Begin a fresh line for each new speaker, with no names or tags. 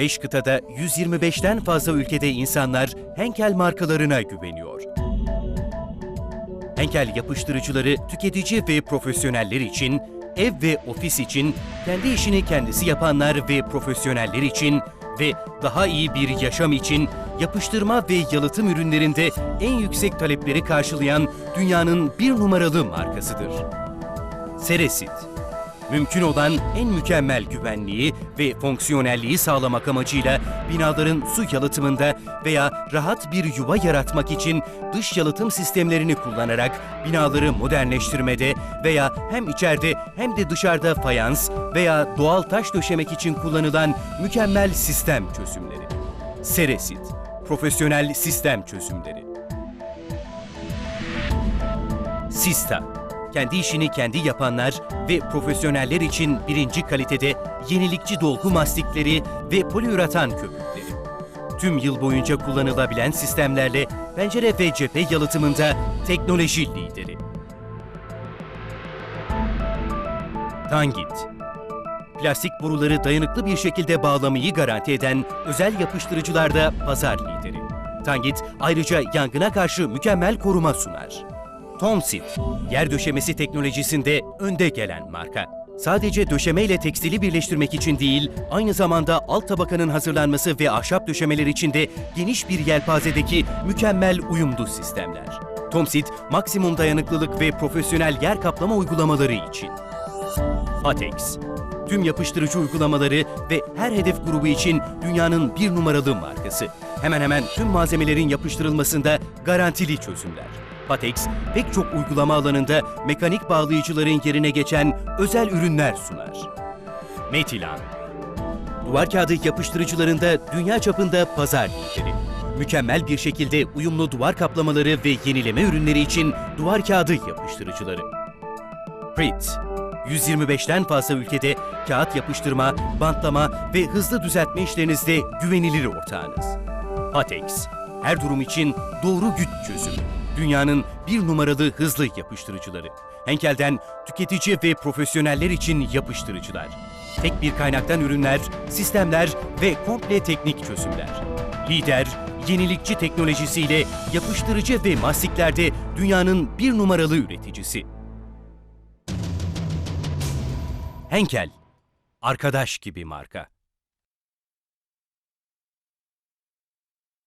5 kıtada 125'ten fazla ülkede insanlar Henkel markalarına güveniyor. Henkel yapıştırıcıları tüketici ve profesyoneller için, ev ve ofis için, kendi işini kendisi yapanlar ve profesyoneller için ve daha iyi bir yaşam için yapıştırma ve yalıtım ürünlerinde en yüksek talepleri karşılayan dünyanın bir numaralı markasıdır. Seresit Mümkün olan en mükemmel güvenliği ve fonksiyonelliği sağlamak amacıyla binaların su yalıtımında veya rahat bir yuva yaratmak için dış yalıtım sistemlerini kullanarak binaları modernleştirmede veya hem içeride hem de dışarıda fayans veya doğal taş döşemek için kullanılan mükemmel sistem çözümleri. Seresit, profesyonel sistem çözümleri. Sista. Kendi işini kendi yapanlar ve profesyoneller için birinci kalitede yenilikçi dolgu mastikleri ve poliüretan köpükleri. Tüm yıl boyunca kullanılabilen sistemlerle pencere ve cephe yalıtımında teknoloji lideri. Tangit. Plastik boruları dayanıklı bir şekilde bağlamayı garanti eden özel yapıştırıcılarda pazar lideri. Tangit ayrıca yangına karşı mükemmel koruma sunar. Tomsit, yer döşemesi teknolojisinde önde gelen marka. Sadece döşeme ile tekstili birleştirmek için değil, aynı zamanda alt tabakanın hazırlanması ve ahşap döşemeler için de geniş bir yelpazedeki mükemmel uyumlu sistemler. Tomsit, maksimum dayanıklılık ve profesyonel yer kaplama uygulamaları için. Patex, tüm yapıştırıcı uygulamaları ve her hedef grubu için dünyanın bir numaralı markası. Hemen hemen tüm malzemelerin yapıştırılmasında garantili çözümler. Patex, pek çok uygulama alanında mekanik bağlayıcıların yerine geçen özel ürünler sunar. Metilan, duvar kağıdı yapıştırıcılarında dünya çapında pazar lideri. Mükemmel bir şekilde uyumlu duvar kaplamaları ve yenileme ürünleri için duvar kağıdı yapıştırıcıları. Prit, 125'ten fazla ülkede kağıt yapıştırma, bantlama ve hızlı düzeltme işlerinizde güvenilir ortağınız. Patex, her durum için doğru güç çözümü. Dünyanın bir numaralı hızlı yapıştırıcıları. Henkel'den tüketici ve profesyoneller için yapıştırıcılar. Tek bir kaynaktan ürünler, sistemler ve komple teknik çözümler. Lider, yenilikçi teknolojisiyle yapıştırıcı ve mastiklerde dünyanın bir numaralı üreticisi. Henkel, arkadaş gibi marka.